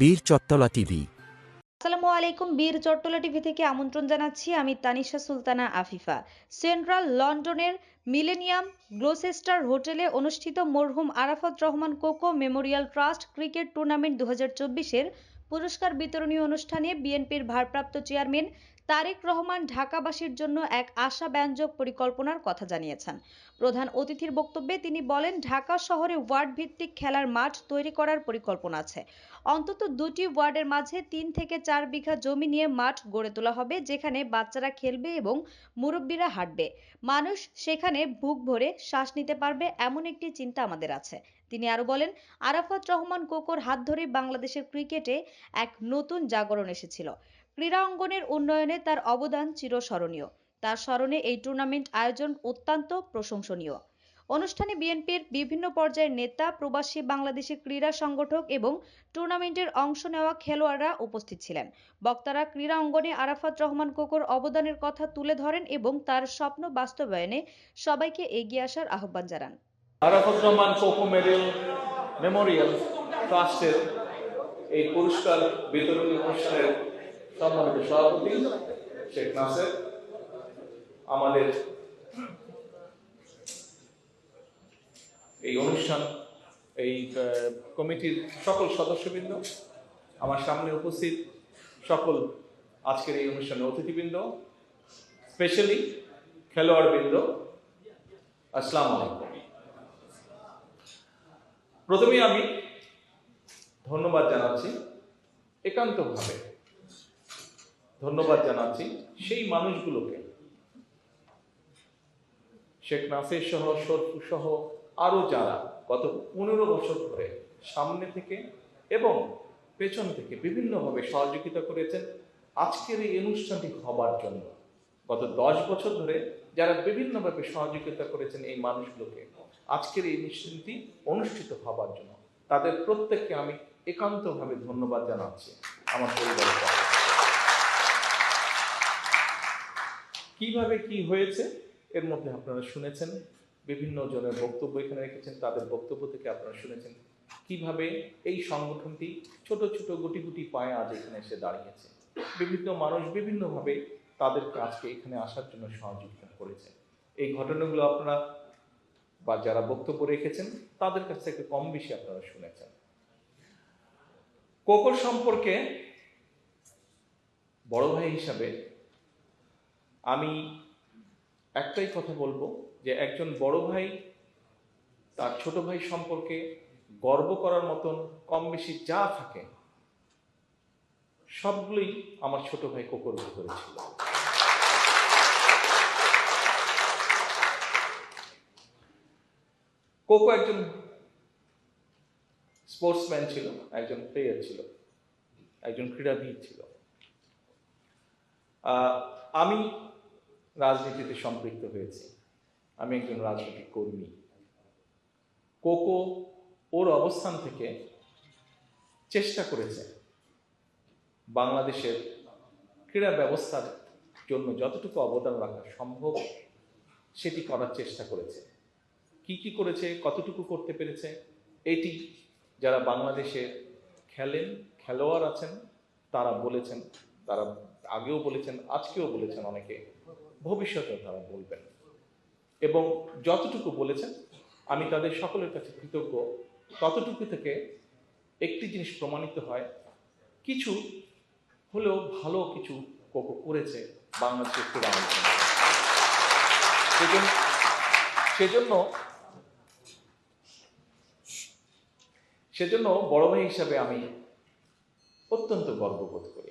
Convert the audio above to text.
বীর চট্টলা টিভি। আসসালামু আলাইকুম, বীর চট্টলা টিভি থেকে আমন্ত্রণ জানাচ্ছি আমি তানিশা সুলতানা আফিফা। সেন্ট্রাল লন্ডনের মিলেনিয়াম গ্লোসেস্টার হোটেলে অনুষ্ঠিত মরহুম Arafat Rahman Koko memorial trust cricket tournament দু হাজার পুরস্কার বিতরণী অনুষ্ঠানে বিএনপির ভারপ্রাপ্ত চেয়ারম্যান তারেক রহমান ঢাকাবাসীর জন্য এক আশাব্যঞ্জক পরিকল্পনার কথা জানিয়েছেন। প্রধান অতিথির বক্তব্যে তিনি বলেন, ঢাকা শহরে ওয়ার্ড ভিত্তিক খেলার মাঠ তৈরি করার পরিকল্পনা আছে। অন্তত দুটি ওয়ার্ডের মাঝে তিন থেকে চার বিঘা জমি নিয়ে মাঠ গড়ে তোলা হবে, যেখানে বাচ্চারা খেলবে এবং মুরব্বীরা হাঁটবে। মানুষ সেখানে বুক ভরে শ্বাস নিতে পারবে এমন একটি চিন্তা আমাদের আছে। তিনি আরও বলেন, আরাফাত রহমান কোকোর হাত ধরে বাংলাদেশের ক্রিকেটে এক নতুন জাগরণ এসেছিল। ক্রীড়া অঙ্গনের উন্নয়নে তার অবদান চিরস্মরণীয়। তার স্মরণে এই টুর্নামেন্ট আয়োজন অত্যন্ত প্রশংসনীয়। অনুষ্ঠানে বিএনপির বিভিন্ন পর্যায়ের নেতা, প্রবাসী বাংলাদেশি ক্রীড়া সংগঠক এবং টুর্নামেন্টের অংশ নেওয়া খেলোয়াড়রা উপস্থিত ছিলেন। বক্তারা ক্রীড়া অঙ্গনে আরাফাত রহমান কোকোর অবদানের কথা তুলে ধরেন এবং তার স্বপ্ন বাস্তবায়নে সবাইকে এগিয়ে আসার আহ্বান জানান। আরাফাত রহমান কোকো মেডেল মেমোরিয়াল ট্রাস্টের এই পুরস্কার বিতরণী অনুষ্ঠানের সম্মানিত সভাপতি, শেখ নাসের, আমাদের এই অনুষ্ঠান, এই কমিটির সকল সদস্যবৃন্দ, আমার সামনে উপস্থিত সকল আজকের এই অনুষ্ঠানের অতিথিবৃন্দ, স্পেশালি খেলোয়াড়বৃন্দ, আসসালামু আলাইকুম। প্রথমেই আমি ধন্যবাদ জানাচ্ছি একান্তভাবে। ধন্যবাদ জানাচ্ছি। সেই মানুষগুলোকে, শেখ নাসির সহ, শরফু সহ আরও যারা গত পনেরো বছর ধরে সামনে থেকে এবং পেছন থেকে বিভিন্নভাবে সহযোগিতা করেছেন, আজকের এই অনুষ্ঠানটি হবার জন্য। গত দশ বছর ধরে যারা বিভিন্নভাবে সহযোগিতা করেছেন এই মানুষগুলোকে, আজকের এই অনুষ্ঠানটি অনুষ্ঠিত হবার জন্য, তাদের প্রত্যেককে আমি একান্তভাবে ধন্যবাদ জানাচ্ছি। আমার পরিবারের পক্ষ থেকে। কীভাবে কি হয়েছে, এর মধ্যে আপনারা শুনেছেন, বিভিন্ন জনের বক্তব্য এখানে রেখেছেন, তাদের বক্তব্য থেকে আপনারা শুনেছেন, কীভাবে এই সংগঠনটি ছোট ছোট গুটি গুটি পায়ে আজ এখানে এসে দাঁড়িয়েছে। বিভিন্ন মানুষ বিভিন্নভাবে তাদের কাজকে এখানে আসার জন্য সহযোগিতা করেছে। এই ঘটনাগুলো আপনারা বা যারা বক্তব্য রেখেছেন, তাদের কাছ থেকে কম বেশি আপনারা শুনেছেন। কোকর সম্পর্কে বড় ভাই হিসাবে আমি একটাই কথা বলব যে একজন বড় ভাই তার ছোট ভাই সম্পর্কে গর্ব করার মতন কম বেশি যা থাকে, সবগুলোই আমার ছোট ভাই কোকর ভিতরে ছিল। কোকো একজন স্পোর্টসম্যান ছিল, একজন প্লেয়ার ছিল, একজন ক্রীড়াবিদ ছিল। আমি রাজনীতিতে সম্পৃক্ত হয়েছি। আমি একজন রাজনৈতিক কর্মী। কোকো ওর অবস্থান থেকে চেষ্টা করেছে বাংলাদেশের ক্রীড়া ব্যবস্থার জন্য যতটুকু অবদান রাখা সম্ভব, সেটি করার চেষ্টা করেছে। কি কি করেছে, কতটুকু করতে পেরেছে, এটি যারা বাংলাদেশে খেলেন, খেলোয়াড় আছেন, তারা বলেছেন, তারা আগেও বলেছেন, আজকেও বলেছেন অনেকে। ভবিষ্যতেও তারা বলবেন। এবং যতটুকু বলেছেন, আমি তাদের সকলের কাছে কৃতজ্ঞ। ততটুকু থেকে একটি জিনিস প্রমাণিত হয়, কিছু হলেও ভালো কিছু কোকো করেছে বাংলাদেশের ক্রীড়া। সেজন্য সেজন্য সেজন্য বড় ভাই হিসাবে আমি অত্যন্ত গর্ববোধ করি।